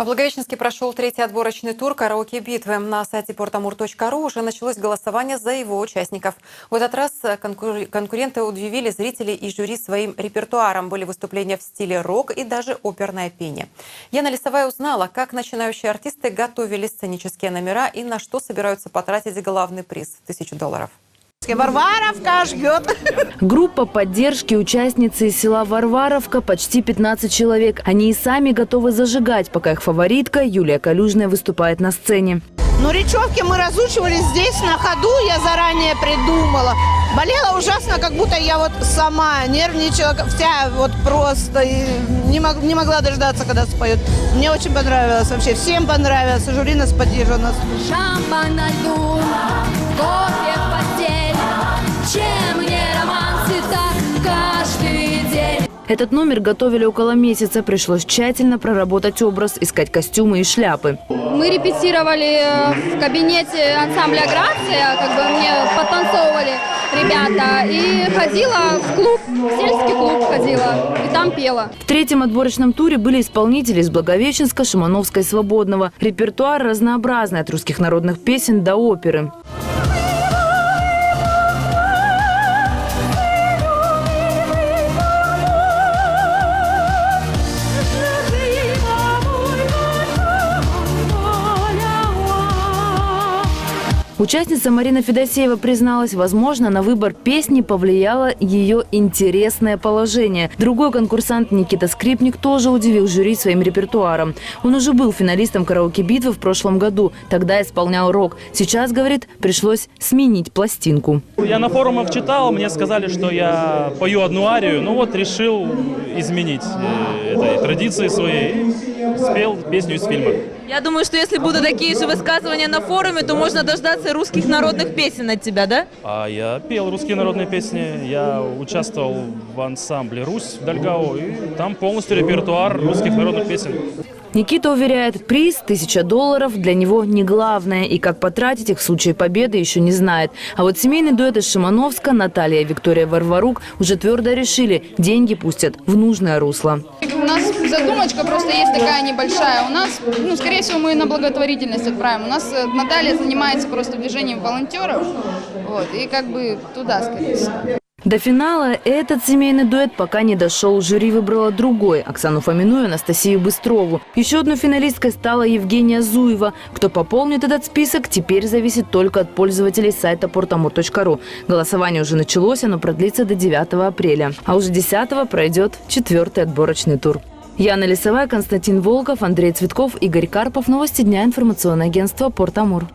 В Благовещенске прошел третий отборочный тур караоке-битвы. На сайте portamur.ru уже началось голосование за его участников. В этот раз конкур- конкуренты удивили зрителей и жюри своим репертуаром. Были выступления в стиле рок и даже оперное пение. Яна Лисовая узнала, как начинающие артисты готовили сценические номера и на что собираются потратить главный приз – тысячу долларов. Варваровка ждет. Группа поддержки участницы из села Варваровка почти 15 человек. Они и сами готовы зажигать, пока их фаворитка Юлия Калюжная выступает на сцене. Ну, речевки мы разучивали здесь на ходу, я заранее придумала. Болела ужасно, как будто я вот сама нервничала, вся вот просто, и не, мог- не могла дождаться, когда споют. Мне очень понравилось вообще, всем понравилось, жюри нас поддерживало. Шампань на льду, кофе Этот номер готовили около месяца. Пришлось тщательно проработать образ, искать костюмы и шляпы. Мы репетировали э, в кабинете ансамбля «Грация», как бы мне подтанцовывали ребята, и ходила в клуб, в сельский клуб ходила, и там пела. В третьем отборочном туре были исполнители из Благовещенска, Шимановска и Свободного. Репертуар разнообразный от русских народных песен до оперы. Участница Марина Федосеева призналась, возможно, на выбор песни повлияло ее интересное положение. Другой конкурсант Никита Скрипник тоже удивил жюри своим репертуаром. Он уже был финалистом караоке-битвы в прошлом году. Тогда исполнял рок. Сейчас, говорит, пришлось сменить пластинку. Я на форумах читал, мне сказали, что я пою одну арию, ну вот решил изменить э, этой традиции своей спел песню из фильма. Я думаю, что если будут такие же высказывания на форуме, то можно дождаться русских народных песен от тебя, да? А я пел русские народные песни, я участвовал в ансамбле «Русь» в Дальгау, и там полностью репертуар русских народных песен. Никита уверяет, приз – тысяча долларов для него не главное. И как потратить их в случае победы еще не знает. А вот семейный дуэт из Шимановска, Наталья и Виктория Варварук уже твердо решили – деньги пустят в нужное русло. У нас задумочка просто есть такая небольшая. У нас, ну, скорее всего, мы на благотворительность отправим. У нас э, Наталья занимается просто движением волонтеров. Вот, и как бы туда, скорее всего. До финала этот семейный дуэт пока не дошел. Жюри выбрало другой – Оксану Фомину и Анастасию Быстрову. Еще одной финалисткой стала Евгения Зуева. Кто пополнит этот список, теперь зависит только от пользователей сайта portamur.ru. Голосование уже началось, оно продлится до 9 апреля. А уже 10 пройдет четвертый отборочный тур. Яна Лисовая, Константин Волков, Андрей Цветков, Игорь Карпов. Новости дня. Информационное агентство «Порт-Амур».